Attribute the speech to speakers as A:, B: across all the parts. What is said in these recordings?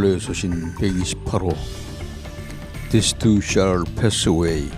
A: 국가원로에 서신 128호 This too shall pass away.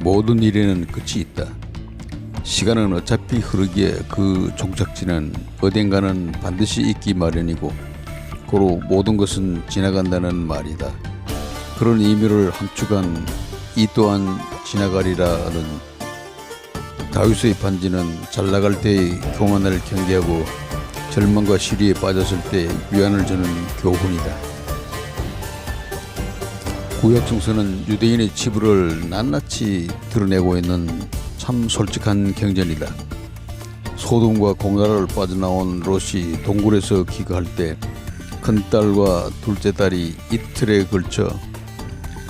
A: 모든 일에는 끝이 있다. 시간은 어차피 흐르기에 그 종착지는 어딘가는 반드시 있기 마련이고 고로 모든 것은 지나간다는 말이다. 그런 의미를 함축한 이 또한 지나가리라는 다윗의 반지는 잘 나갈 때의 교만을 경계하고 절망과 시리에 빠졌을 때 위안을 주는 교훈이다. 구약 성서는 유대인의 치부를 낱낱이 드러내고 있는 참 솔직한 경전이다. 소돔과 공갈을 빠져나온 롯이 동굴에서 귀가할 때 큰딸과 둘째 딸이 이틀에 걸쳐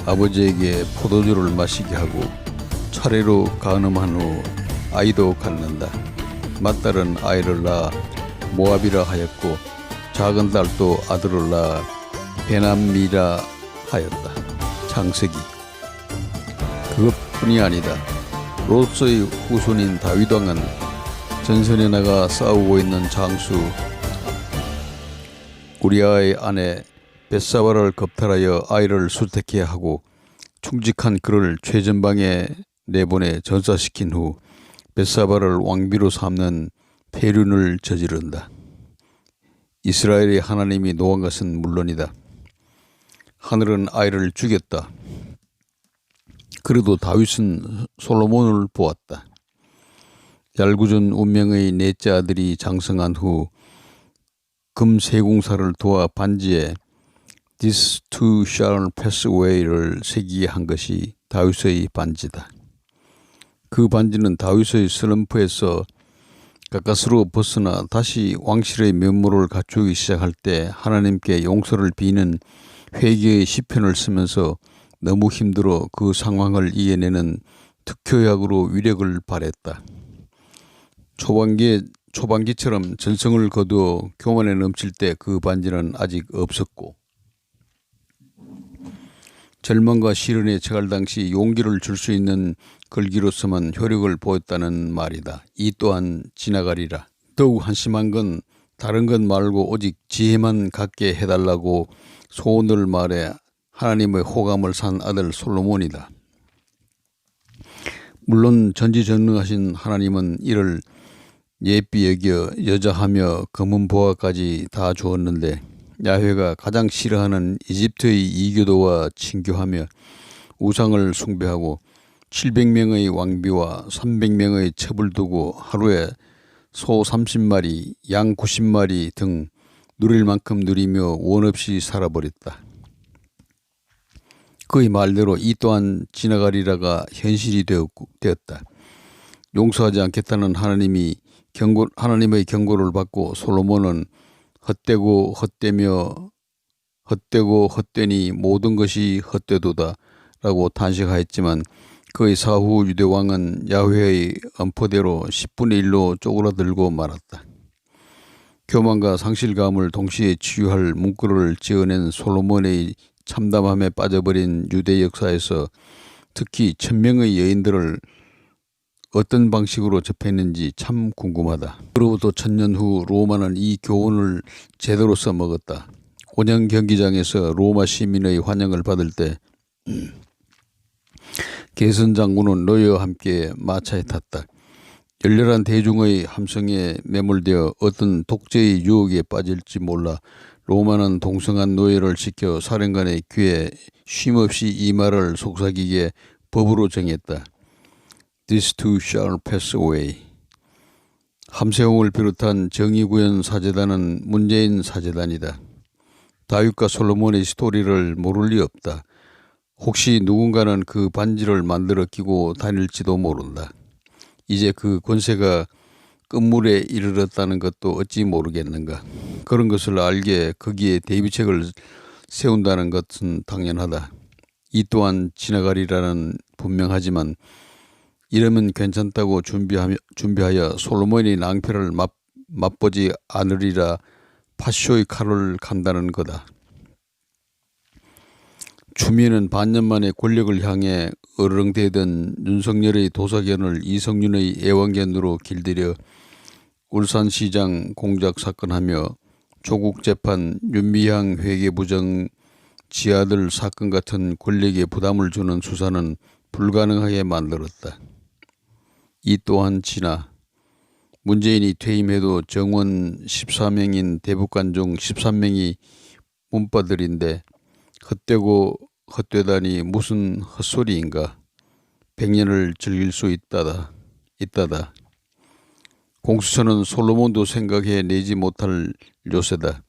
A: 아버지에게 포도주를 마시게 하고 차례로 가늠한 후 아이도 갖는다. 맏딸은 아이를 낳아 모압이라 하였고 작은 딸도 아들을 낳아 베남미라 하였다. 창세기 그것뿐이 아니다. 롯의 후손인 다윗 왕은 전선에 나가 싸우고 있는 장수 우리아의 아내 벳사바를 겁탈하여 아이를 수택해 하고 충직한 그를 최전방에 내보내 전사시킨 후 벳사바를 왕비로 삼는 폐륜을 저지른다. 이스라엘의 하나님이 노한 것은 물론이다. 하늘은 아이를 죽였다. 그래도 다윗은 솔로몬을 보았다. 얄궂은 운명의 넷째 아들이 장성한 후 금 세공사를 도와 반지에 This too shall pass away를 새기게 한 것이 다윗의 반지다. 그 반지는 다윗의 슬럼프에서 가까스로 벗어나 다시 왕실의 면모를 갖추기 시작할 때 하나님께 용서를 비는 회개의 시편을 쓰면서 너무 힘들어 그 상황을 이겨내는 특효약으로 위력을 발했다. 초반기에 초반기처럼 전성을 거두어 교만에 넘칠 때 그 반지는 아직 없었고 절망과 시련에 처할 당시 용기를 줄 수 있는 글기로서만 효력을 보였다는 말이다. 이 또한 지나가리라. 더욱 한심한 건 다른 것 말고 오직 지혜만 갖게 해달라고 소원을 말해 하나님의 호감을 산 아들 솔로몬이다. 물론 전지전능하신 하나님은 이를 예비 여겨 여자하며 검은 보화까지 다 주었는데 야훼가 가장 싫어하는 이집트의 이교도와 친교하며 우상을 숭배하고 700명의 왕비와 300명의 첩을 두고 하루에 소 30마리, 양 90마리 등 누릴 만큼 누리며 원 없이 살아버렸다. 그의 말대로 이 또한 지나가리라가 현실이 되었다. 용서하지 않겠다는 하나님이 경고, 하나님의 경고를 받고 솔로몬은 헛되고 헛되며 헛되고 헛되니 모든 것이 헛되도다 라고 탄식하였지만 그의 사후 유대 왕은 야훼의 엄포대로 10분의 1로 쪼그라들고 말았다. 교만과 상실감을 동시에 치유할 문구를 지어낸 솔로몬의 참담함에 빠져버린 유대 역사에서 특히 천명의 여인들을 어떤 방식으로 접했는지 참 궁금하다. 그로부터 천년 후 로마는 이 교훈을 제대로 써먹었다. 온영 경기장에서 로마 시민의 환영을 받을 때 개선 장군은 노예와 함께 마차에 탔다. 열렬한 대중의 함성에 매몰되어 어떤 독재의 유혹에 빠질지 몰라 로마는 동성한 노예를 시켜 사령관의 귀에 쉼없이 이 말을 속삭이게 법으로 정했다. This too shall pass away. 함세홍을 비롯한 정의구현 사재단은 문재인 사재단이다. 다윗과 솔로몬의 스토리를 모를 리 없다. 혹시 누군가는 그 반지를 만들어 끼고 다닐지도 모른다. 이제 그 권세가 끝물에 이르렀다는 것도 어찌 모르겠는가. 그런 것을 알게 거기에 대비책을 세운다는 것은 당연하다. 이 또한 지나가리라는 분명하지만 이러면 괜찮다고 준비하며, 준비하여 솔로몬이 낭패를 맛, 맛보지 않으리라 파쇼의 칼을 간다는 거다. 추미애는 반년 만에 권력을 향해 어렁대던 윤석열의 도사견을 이성윤의 애완견으로 길들여 울산시장 공작 사건하며 조국 재판 윤미향 회계부장 지아들 사건 같은 권력에 부담을 주는 수사는 불가능하게 만들었다. 이 또한 지나 문재인이 퇴임해도 정원 14명인 대북관 중 13명이 문바들인데 헛되고 헛되다니 무슨 헛소리인가. 백년을 즐길 수 있다다. 있다다. 공수처는 솔로몬도 생각해 내지 못할 요새다.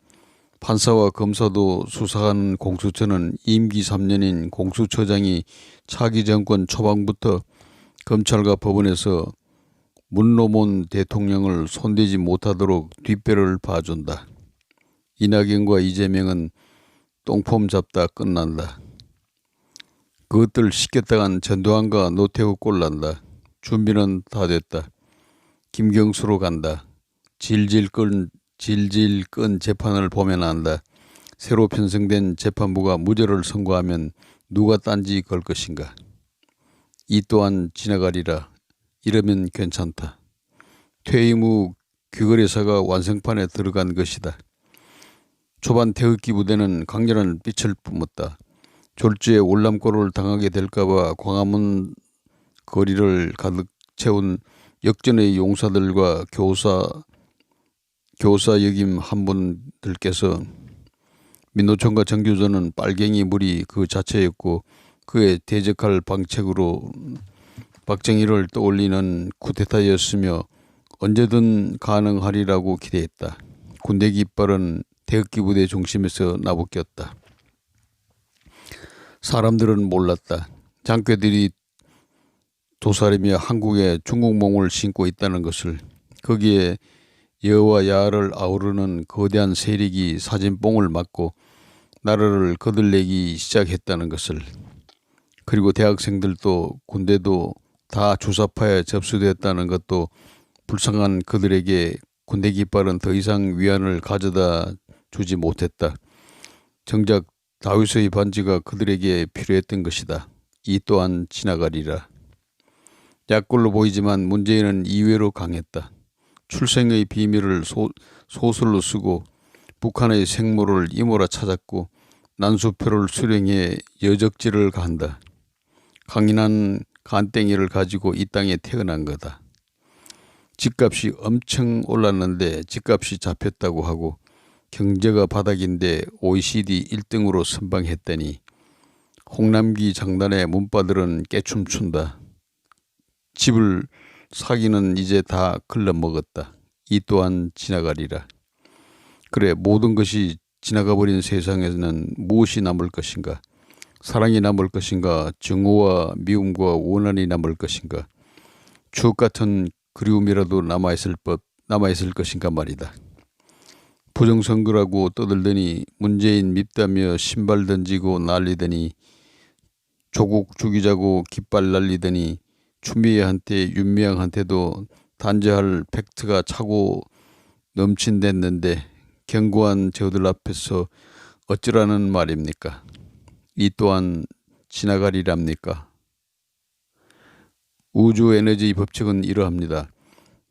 A: 판사와 검사도 수사하는 공수처는 임기 3년인 공수처장이 차기 정권 초반부터 검찰과 법원에서 문로몬 대통령을 손대지 못하도록 뒷배를 봐준다. 이낙연과 이재명은 똥폼 잡다 끝난다. 그것들 시켰다간 전두환과 노태우 꼴난다. 준비는 다 됐다. 김경수로 간다. 질질 끈 질질 끈 재판을 보면 안다. 새로 편성된 재판부가 무죄를 선고하면 누가 딴지 걸 것인가. 이 또한 지나가리라. 이러면 괜찮다. 퇴임 후 귀거래사가 완성판에 들어간 것이다. 초반 태극기 부대는 강렬한 빛을 뿜었다. 졸지에 월남골을 당하게 될까봐 광화문 거리를 가득 채운 역전의 용사들과 교사 교사 역임 한 분들께서 민노총과 정교조는 빨갱이 물이 그 자체였고 그에 대적할 방책으로 박정희를 떠올리는 쿠데타였으며 언제든 가능하리라고 기대했다. 군대 깃발은 태극기 부대 중심에서 나부꼈다. 사람들은 몰랐다. 장괴들이 도사리며 한국에 중국몽을 신고 있다는 것을 거기에 여와 야를 아우르는 거대한 세력이 사진뽕을 맞고 나라를 거들내기 시작했다는 것을 그리고 대학생들도 군대도 다 주사파에 접수됐다는 것도 불쌍한 그들에게 군대 깃발은 더 이상 위안을 가져다 주지 못했다. 정작 다윗의 반지가 그들에게 필요했던 것이다. 이 또한 지나가리라. 약골로 보이지만 문재인은 이외로 강했다. 출생의 비밀을 소, 소설로 쓰고 북한의 생모를 이모라 찾았고 난수표를 수령해 여적지를 간다. 강인한 간땡이를 가지고 이 땅에 태어난 거다. 집값이 엄청 올랐는데 집값이 잡혔다고 하고 경제가 바닥인데 OECD 1등으로 선방했더니 홍남기 장단의 문바들은 깨춤춘다. 집을 사기는 이제 다 글러먹었다. 이 또한 지나가리라. 그래 모든 것이 지나가 버린 세상에는 무엇이 남을 것인가? 사랑이 남을 것인가? 증오와 미움과 원한이 남을 것인가? 추억 같은 그리움이라도 남아있을 법 남아있을 것인가 말이다. 부정선거라고 떠들더니 문재인 밉다며 신발 던지고 난리더니 조국 죽이자고 깃발 날리더니 추미애한테 윤미향한테도 단죄할 팩트가 차고 넘친댔는데 견고한 저들 앞에서 어쩌라는 말입니까? 이 또한 지나가리랍니까? 우주 에너지 법칙은 이러합니다.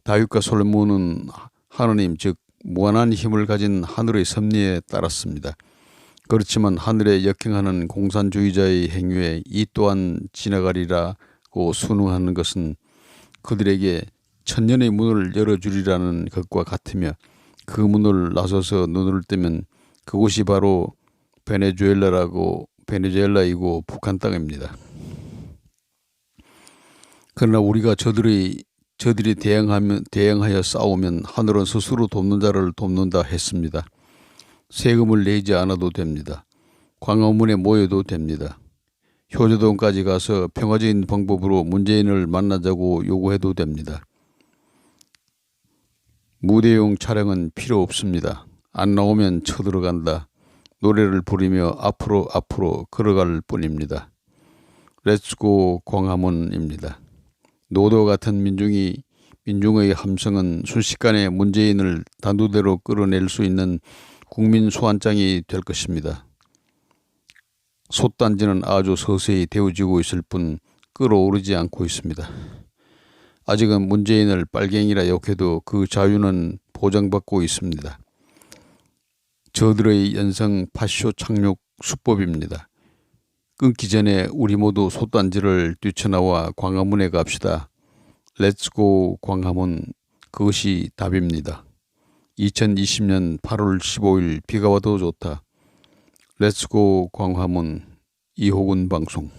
A: 다윗과 솔로몬은 하느님 즉 무한한 힘을 가진 하늘의 섭리에 따랐습니다. 그렇지만 하늘에 역행하는 공산주의자의 행위에 이 또한 지나가리라고 순응하는 것은 그들에게 천년의 문을 열어주리라는 것과 같으며 그 문을 나서서 눈을 뜨면 그곳이 바로 베네수엘라라고 베네수엘라이고 북한 땅입니다. 그러나 우리가 저들의 저들이 대응하면 대응하여 싸우면 하늘은 스스로 돕는 자를 돕는다 했습니다. 세금을 내지 않아도 됩니다. 광화문에 모여도 됩니다. 효조동까지 가서 평화적인 방법으로 문재인을 만나자고 요구해도 됩니다. 무대용 차량은 필요 없습니다. 안 나오면 쳐들어간다. 노래를 부르며 앞으로 앞으로 걸어갈 뿐입니다. 렛츠고 광화문입니다. 노도 같은 민중이 민중의 함성은 순식간에 문재인을 단두대로 끌어낼 수 있는 국민 소환장이 될 것입니다. 솥단지는 아주 서서히 데워지고 있을 뿐 끌어오르지 않고 있습니다. 아직은 문재인을 빨갱이라 욕해도 그 자유는 보장받고 있습니다. 저들의 연성 파쇼 착륙 수법입니다. 끊기 전에 우리 모두 솥단지를 뛰쳐나와 광화문에 갑시다. 렛츠고 광화문 그것이 답입니다. 2020년 8월 15일 비가 와도 좋다. 렛츠고 광화문 이호근 방송